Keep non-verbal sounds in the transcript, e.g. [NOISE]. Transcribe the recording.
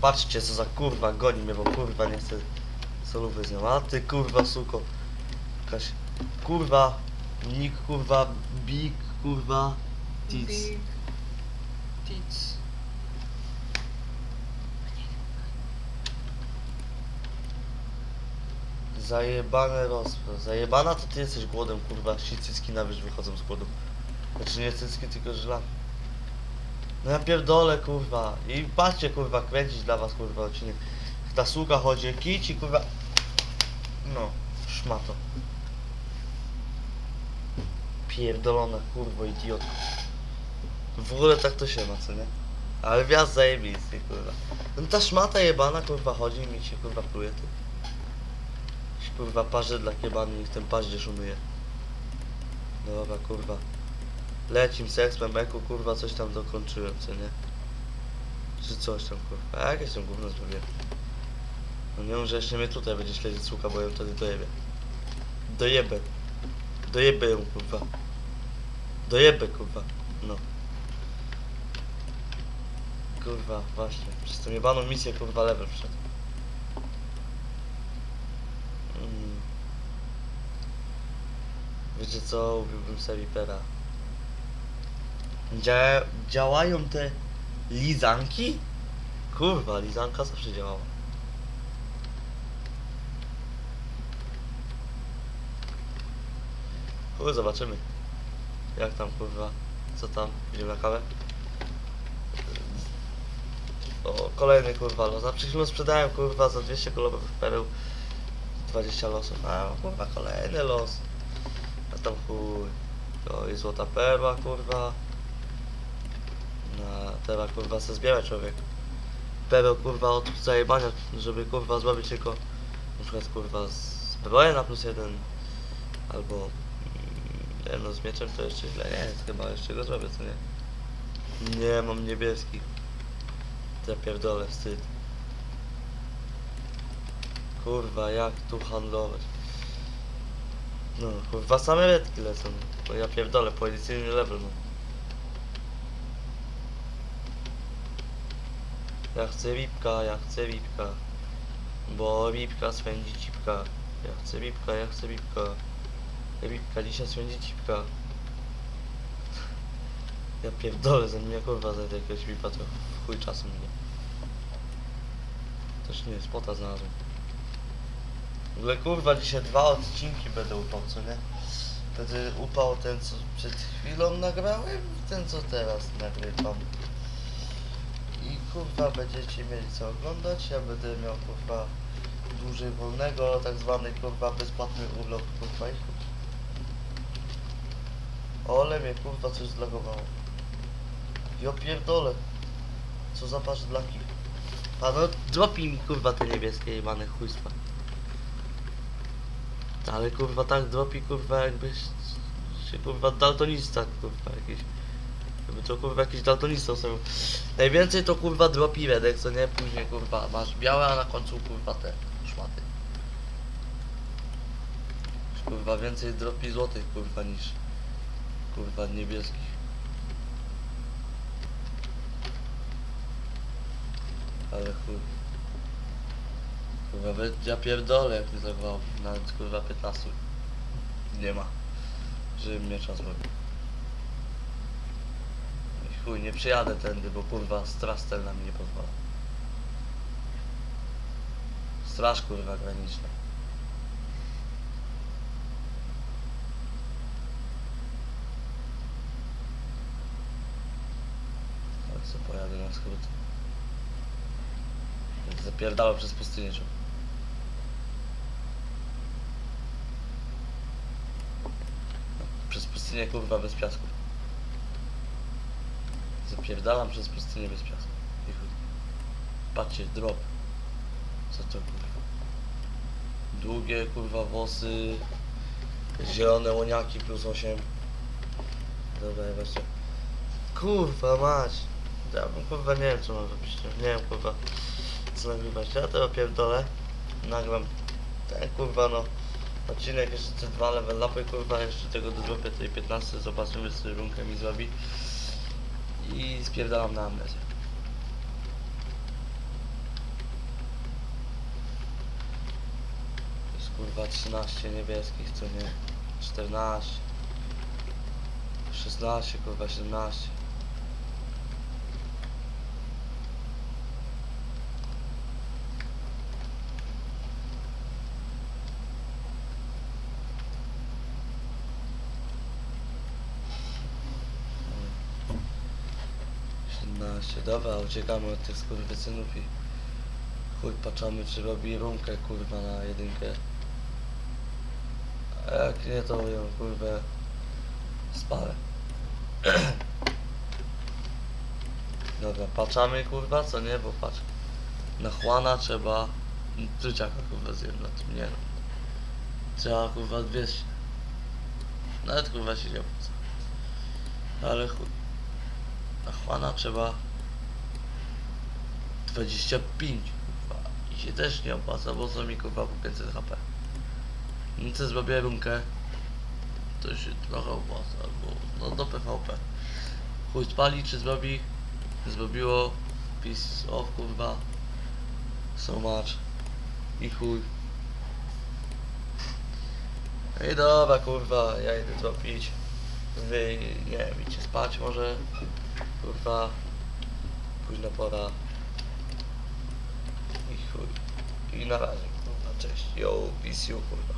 Patrzcie co za kurwa goni mnie, bo kurwa nie chcę solówy z nią. A ty kurwa suko. Jakaś kurwa nick kurwa big kurwa tic. Big tits. Zajebane rosło. Zajebana to ty jesteś głodem kurwa. Ci cycki na wierzch wychodzą z głodu. Znaczy nie cycki tylko żylaki. No ja pierdolę kurwa. I patrzcie kurwa kręcić dla was kurwa odcinek. Ta sługa chodzi, kici kurwa. No, szmato. Pierdolona kurwo idiotko. W ogóle tak to się ma, co nie? Ale wjazd zajebisty kurwa. No ta szmata jebana kurwa chodzi mi się kurwa pluje ty. Kurwa parze dla kiebany, niech ten paździerz umyje. Dobra kurwa. Lecim seks memeku kurwa coś tam dokończyłem, co nie? Czy coś tam kurwa. A jakieś tam gówno zrobię. No nie wiem, że jeszcze mnie tutaj będzie śledzić słucha, bo ją wtedy dojebie. Dojebę. Dojebę ją kurwa. Dojebę kurwa. No. Kurwa, właśnie. Przez tą jebaną misję kurwa level wszedł. Mm. Wiecie co? Ubiłbym sobie Vipera. Dzia działają te lizanki? Kurwa, lizanka zawsze działała. Chuj, zobaczymy. Jak tam kurwa? Co tam? Idziemy na kawę? O, kolejny kurwa los. A przed chwilą sprzedałem kurwa za 200 kolowych pereł 20 losów. A kurwa kolejny los. A tam chuj. To i złota perła kurwa. Teraz kurwa se zbiera człowiek. Pereł kurwa od zajebania, żeby kurwa zrobić tylko na przykład kurwa zbroję na plus jeden albo mm, nie no z mieczem to jeszcze źle nie jest chyba jeszcze go zrobię co nie. Nie mam niebieskich. Ja pierdolę, wstyd. Kurwa, jak tu handlować? No, kurwa, same redki lecą. Ja pierdolę, policyjny level mam. Ja chcę ripka, ja chcę ripka. Bo ripka swędzi cipka. Ja chcę ripka, ja chcę ripka. Ripka dzisiaj swędzi cipka. Ja pierdolę, zanim ja kurwa znajdę jakiegoś ripa, to chuj czasu mnie. Też nie, spota znalazłem. W ogóle kurwa dzisiaj dwa odcinki będę upał, co nie? Wtedy upał ten co przed chwilą nagrałem i ten co teraz nagrywam. Kurwa będziecie mieli co oglądać, ja będę miał kurwa dłużej wolnego, tak zwany kurwa bezpłatny urlop kurwa i. Ole mnie kurwa coś zlagowało. Jo pierdolę. Co za pasz dlaki. A no dropi mi kurwa te niebieskie jebane chujstwa. Ale kurwa tak dropi kurwa jakbyś się kurwa daltonista kurwa jakiś. To kurwa jakiś daltonista sobie. Najwięcej to kurwa dropi redek, co nie? Później kurwa masz białe, a na końcu kurwa te szmaty. Kurwa więcej dropi złotych kurwa niż kurwa niebieskich. Ale chuj. Kurwa, wy- ja pierdolę jak mnie zagrał. Nawet kurwa 15 nie ma. Żeby mnie czas robił. Chuj, nie przyjadę tędy, bo kurwa straż celna mi nie pozwala. Straż kurwa graniczna. Ale co pojadę na skrót. Zapierdalał przez pustynię czuł. Przez pustynię kurwa bez piasku. Zapierdalam przez pustynię bez piasku. Patrzcie, drop. Co to kurwa? Długie kurwa włosy. Zielone łoniaki plus 8. Dobra, właśnie. Kurwa mać. Ja bym, kurwa nie wiem co mam zrobić. Nie wiem kurwa co nagrywać. Ja to opierdolę. Nagram ten kurwa no odcinek jeszcze te dwa level upy kurwa jeszcze tego do tej 15 zobaczymy co runkę mi zrobi i spierdalam na amnezję. Jest kurwa 13 niebieskich, co nie? 14 16, kurwa 17 17, dobra, uciekamy od tych skurwysynów i chuj patrzamy czy robi rumkę kurwa na jedynkę. A jak nie to ją kurwę spalę. [CLEARS THROAT] Dobra, patrzamy kurwa, co nie, bo patrz. Na chłana trzeba tryciaka kurwa zjem na tym, nie no. Trzeba kurwa 200. Nawet kurwa się nie opłaca. Ale chuj. Na chłana trzeba 25 kurwa. I się też nie opłaca, bo co mi kurwa po 500 HP. Co zrobię runkę, to się trochę opłaca, bo no do PvP. Chuj spali czy zrobi? Zrobiło. Peace off kurwa. So much. I chuj. No I dobra kurwa, ja idę zrobić. Wy, nie wiem, idźcie spać może. Kurwa. Późna pora. Chuj. I na razie kurwa, cześć. Yo, peace you kurwa.